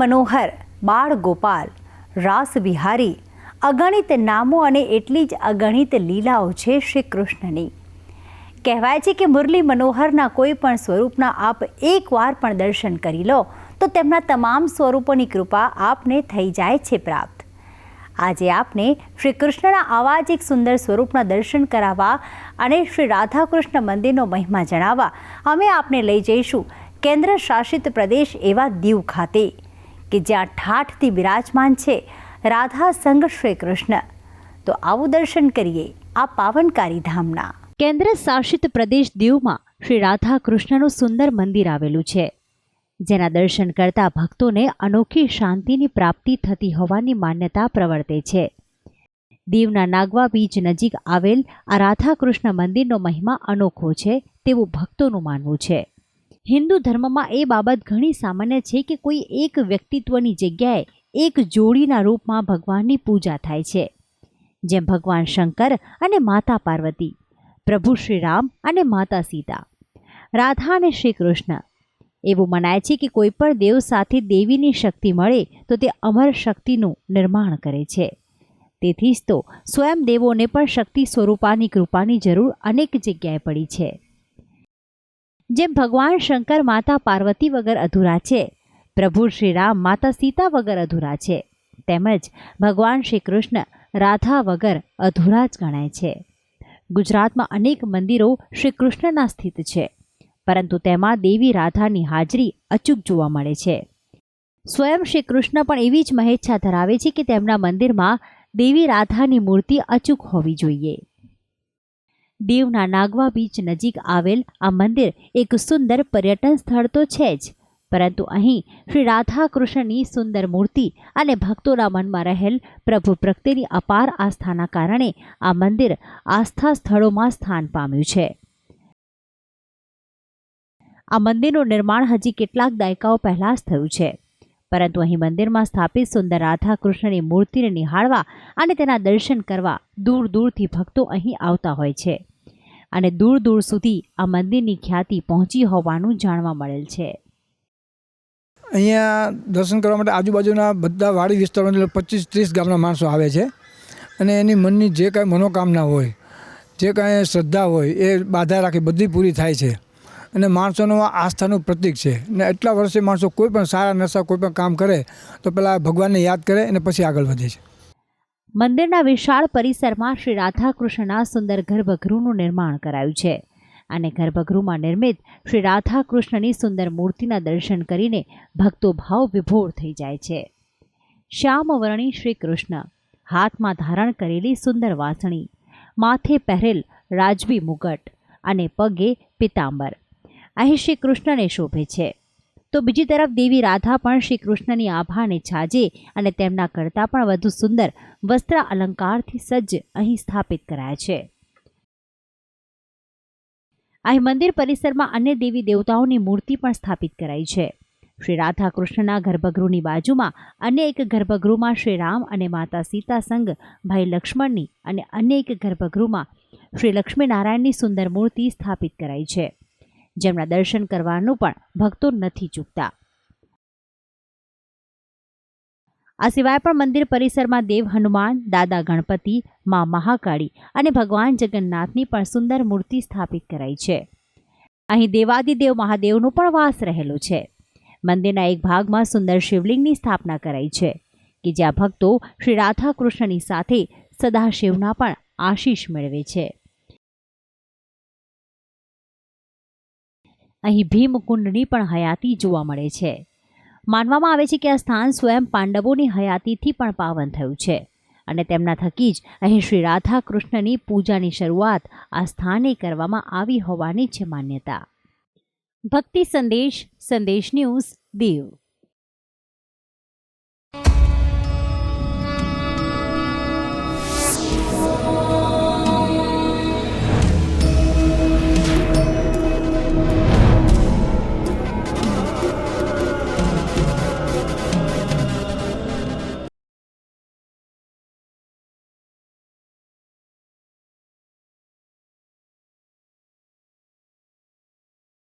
મનોહર, બાળ ગોપાલ, રાસ વિહારી, અગણિત નામો અને એટલી જ અગણિત લીલાઓ છે શ્રી કૃષ્ણની કહેવાય છે કે મુરલી મનોહરના કોઈ પણ સ્વરૂપના આપ એકવાર પણ દર્શન કરી લો, તો તેમના તમામ સ્વરૂપોની કૃપા આપને થઈ જાય છે પ્રાપ્ત. આજે આપને શ્રી કૃષ્ણના આવા જ એક સુંદર સ્વરૂપના દર્શન કરાવવા અને શ્રી રાધાકૃષ્ણ મંદિરનો મહિમા જણાવવા અમે આપને લઈ જઈશું કેન્દ્ર શાસિત પ્રદેશ એવા દીવ ખાતે. કે જ્યાં ઠાઠથી બિરાજમાન છે રાધા સંઘ શ્રી કૃષ્ણ. તો આવું દર્શન કરીએ આ પાવનકારી ધામના. કેન્દ્ર શાસિત પ્રદેશ દીવમાં શ્રી રાધા કૃષ્ણનું સુંદર મંદિર આવેલું છે. જેના દર્શન કરતા ભક્તોને અનોખી શાંતિની પ્રાપ્તિ થતી હોવાની માન્યતા પ્રવર્તે છે. દીવના નાગવા બીચ નજીક આવેલ આ રાધાકૃષ્ણ મંદિરનો મહિમા અનોખો છે તેવું ભક્તોનું માનવું છે. હિન્દુ ધર્મમાં એ બાબત ઘણી સામાન્ય છે કે કોઈ એક વ્યક્તિત્વની જગ્યાએ એક જોડીના રૂપમાં ભગવાનની પૂજા થાય છે. જેમ ભગવાન શંકર અને માતા પાર્વતી, પ્રભુ શ્રી રામ અને માતા સીતા, રાધા અને શ્રી કૃષ્ણ. એવું મનાય છે કે કોઈ પણ દેવ સાથે દેવીની શક્તિ મળે તો તે અમર શક્તિનું નિર્માણ કરે છે. તેથી જ તો સ્વયં દેવોને પણ શક્તિ સ્વરૂપાની કૃપાની જરૂર અનેક જગ્યાએ પડી છે. જેમ ભગવાન શંકર માતા પાર્વતી વગર અધૂરા છે, પ્રભુ શ્રી રામ માતા સીતા વગર અધૂરા છે, તેમજ ભગવાન શ્રી કૃષ્ણ રાધા વગર અધૂરા જ ગણાય છે. ગુજરાતમાં અનેક મંદિરો શ્રી કૃષ્ણના સ્થિત છે, પરંતુ તેમાં દેવી રાધાની હાજરી અચૂક જોવા મળે છે. સ્વયં શ્રી કૃષ્ણ પણ એવી જ મહેચ્છા ધરાવે છે કે તેમના મંદિરમાં દેવી રાધાની મૂર્તિ અચૂક હોવી જોઈએ. દીવના નાગવા બીચ નજીક આવેલ આ મંદિર એક સુંદર પર્યટન સ્થળ તો છે જ. પરંતુ અહીં શ્રી રાધા કૃષ્ણની સુંદર મૂર્તિ અને ભક્તોના મનમાં રહેલ પ્રભુ પ્રત્યેની અપાર આસ્થાના કારણે આ મંદિર આસ્થા સ્થળોમાં સ્થાન પામ્યું છે. આ મંદિરનું નિર્માણ હજી કેટલાક દાયકાઓ પહેલાં જ થયું છે. પરંતુ અહીં મંદિરમાં સ્થાપિત સુંદર રાધા કૃષ્ણની મૂર્તિને નિહાળવા અને તેના દર્શન કરવા દૂર દૂરથી ભક્તો અહીં આવતા હોય છે. અને દૂર દૂર સુધી આ મંદિરની ખ્યાતિ પહોંચી હોવાનું જાણવા મળેલ છે. અહીંયા દર્શન કરવા માટે આજુબાજુના બધા વાડી વિસ્તારોની પચીસ ત્રીસ ગામના માણસો આવે છે. અને એની મનની જે કાંઈ મનોકામના હોય, જે કાંઈ શ્રદ્ધા હોય, એ બાધા રાખી બધી પૂરી થાય છે. અને માણસોનું આ આસ્થાનું પ્રતીક છે. ને એટલા વર્ષે માણસો કોઈ પણ સારા નશા, કોઈ પણ કામ કરે, તો પહેલાં ભગવાનને યાદ કરે અને પછી આગળ વધે છે. મંદિરના વિશાળ પરિસરમાં શ્રી રાધાકૃષ્ણના સુંદર ગર્ભગૃહનું નિર્માણ કરાયું છે. અને ગર્ભગૃહમાં નિર્મિત શ્રી રાધાકૃષ્ણની સુંદર મૂર્તિના દર્શન કરીને ભક્તો ભાવ વિભોર થઈ જાય છે. શ્યામવર્ણી શ્રી કૃષ્ણ, હાથમાં ધારણ કરેલી સુંદર વાસણી, માથે પહેરેલ રાજવી મુગટ અને પગે પિતાંબર. અહીં શ્રી કૃષ્ણને શોભે છે. તો બીજી તરફ દેવી રાધા પણ શ્રી કૃષ્ણની આભાને છાજે અને તેમના કરતાં પણ વધુ સુંદર વસ્ત્ર અલંકારથી સજ્જ અહીં સ્થાપિત કરાયા છે. અહીં મંદિર પરિસરમાં અન્ય દેવી દેવતાઓની મૂર્તિ પણ સ્થાપિત કરાઈ છે. શ્રી રાધા કૃષ્ણના ગર્ભગૃહની બાજુમાં અન્ય એક ગર્ભગૃહમાં શ્રી રામ અને માતા સીતા સંગ ભાઈ લક્ષ્મણની અને અન્ય એક ગર્ભગૃહમાં શ્રી લક્ષ્મીનારાયણની સુંદર મૂર્તિ સ્થાપિત કરાઈ છે. જેમના દર્શન કરવાનું પણ ભક્તો નથી ચૂકતા. આ સિવાય પણ મંદિર પરિસરમાં દેવ હનુમાન, દાદા ગણપતિ, મા મહાકાળી અને ભગવાન જગન્નાથની પણ સુંદર મૂર્તિ સ્થાપિત કરાઈ છે. અહીં દેવાદિદેવ મહાદેવનો પણ વાસ રહેલો છે. મંદિરના એક ભાગમાં સુંદર શિવલિંગની સ્થાપના કરાઈ છે, કે જ્યાં ભક્તો શ્રી રાધા કૃષ્ણની સાથે સદાશિવના પણ આશીષ મેળવે છે. અહીં ભીમકુંડની પણ હયાતી જોવા મળે છે. માનવામાં આવે છે કે આ સ્થાન સ્વયં પાંડવોની હયાતીથી પણ પાવન થયું છે અને તેમના થકી જ અહીં શ્રી રાધા કૃષ્ણની પૂજાની શરૂઆત આ સ્થાને કરવામાં આવી હોવાની છે માન્યતા. ભક્તિ સંદેશ સંદેશ ન્યૂઝ દીવ.